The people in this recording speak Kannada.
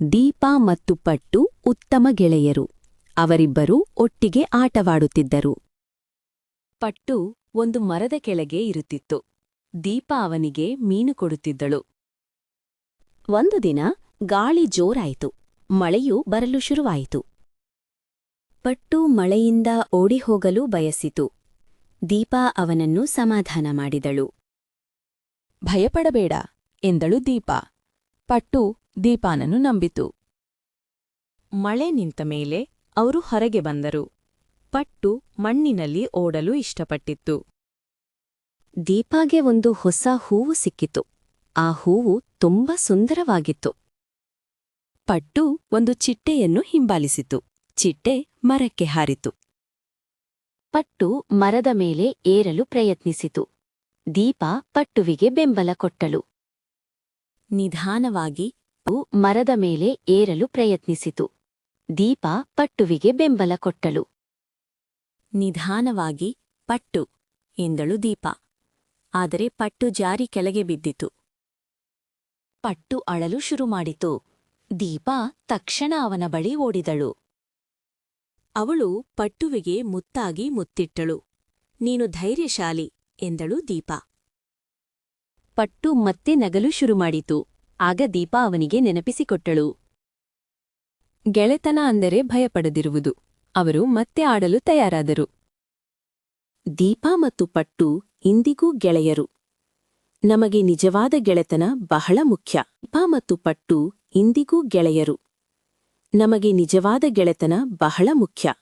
ದೀಪಾ ಮತ್ತು ಪಟ್ಟು ಉತ್ತಮ ಗೆಳೆಯರು. ಅವರಿಬ್ಬರೂ ಒಟ್ಟಿಗೆ ಆಟವಾಡುತ್ತಿದ್ದರು. ಪಟ್ಟು ಒಂದು ಮರದ ಕೆಳಗೆ ಇರುತ್ತಿತ್ತು. ದೀಪಾ ಅವನಿಗೆ ಮೀನು ಕೊಡುತ್ತಿದ್ದಳು. ಒಂದು ದಿನ ಗಾಳಿ ಜೋರಾಯಿತು. ಮಳೆಯೂ ಬರಲು ಶುರುವಾಯಿತು. ಪಟ್ಟು ಮಳೆಯಿಂದ ಓಡಿಹೋಗಲು ಬಯಸಿತು. ದೀಪಾ ಅವನನ್ನು ಸಮಾಧಾನ ಮಾಡಿದಳು. ಭಯಪಡಬೇಡ ಎಂದಳು ದೀಪಾ. ಪಟ್ಟು ದೀಪಾನನ್ನು ನಂಬಿತು. ಮಳೆ ನಿಂತ ಮೇಲೆ ಅವರು ಹೊರಗೆ ಬಂದರು. ಪಟ್ಟು ಮಣ್ಣಿನಲ್ಲಿ ಓಡಲು ಇಷ್ಟಪಟ್ಟಿತ್ತು. ದೀಪಾಗೆ ಒಂದು ಹೊಸ ಹೂವು ಸಿಕ್ಕಿತು. ಆ ಹೂವು ತುಂಬಾ ಸುಂದರವಾಗಿತ್ತು. ಪಟ್ಟು ಒಂದು ಚಿಟ್ಟೆಯನ್ನು ಹಿಂಬಾಲಿಸಿತು. ಚಿಟ್ಟೆ ಮರಕ್ಕೆ ಹಾರಿತು. ಪಟ್ಟು ಮರದ ಮೇಲೆ ಏರಲು ಪ್ರಯತ್ನಿಸಿತು. ದೀಪ ಪಟ್ಟುವಿಗೆ ಬೆಂಬಲ ಕೊಟ್ಟಳು. ನಿಧಾನವಾಗಿ ಮರದ ಮೇಲೆ ಏರಲು ಪ್ರಯತ್ನಿಸಿತು. ದೀಪ ಪಟ್ಟುವಿಗೆ ಬೆಂಬಲ ಕೊಟ್ಟಳು. ನಿಧಾನವಾಗಿ, ಪಟ್ಟು, ಎಂದಳು ದೀಪ. ಆದರೆ ಪಟ್ಟು ಜಾರಿ ಕೆಳಗೆ ಬಿದ್ದಿತು. ಪಟ್ಟು ಅಳಲು ಶುರುಮಾಡಿತು ದೀಪ ತಕ್ಷಣ ಅವನ ಬಳಿ ಓಡಿದಳು. ಅವಳು ಪಟ್ಟುವಿಗೆ ಮುತ್ತಾಗಿ ಮುತ್ತಿಟ್ಟಳು. ನೀನು ಧೈರ್ಯಶಾಲಿ, ಎಂದಳು ದೀಪ. ಪಟ್ಟು ಮತ್ತೆ ನಗಲು ಶುರುಮಾಡಿತು ಆಗ ದೀಪಾ ಅವನಿಗೆ ನೆನಪಿಸಿಕೊಟ್ಟಳು. ಗೆಳೆತನ ಅಂದರೆ ಭಯಪಡದಿರುವುದು. ಅವರು ಮತ್ತೆ ಆಡಲು ತಯಾರಾದರು. ದೀಪಾ ಮತ್ತು ಪಟ್ಟು ಇಂದಿಗೂ ಗೆಳೆಯರು. ನಮಗೆ ನಿಜವಾದ ಗೆಳೆತನ ಬಹಳ ಮುಖ್ಯ. ದೀಪಾ ಮತ್ತು ಪಟ್ಟು ಇಂದಿಗೂ ಗೆಳೆಯರು. ನಮಗೆ ನಿಜವಾದ ಗೆಳೆತನ ಬಹಳ ಮುಖ್ಯ.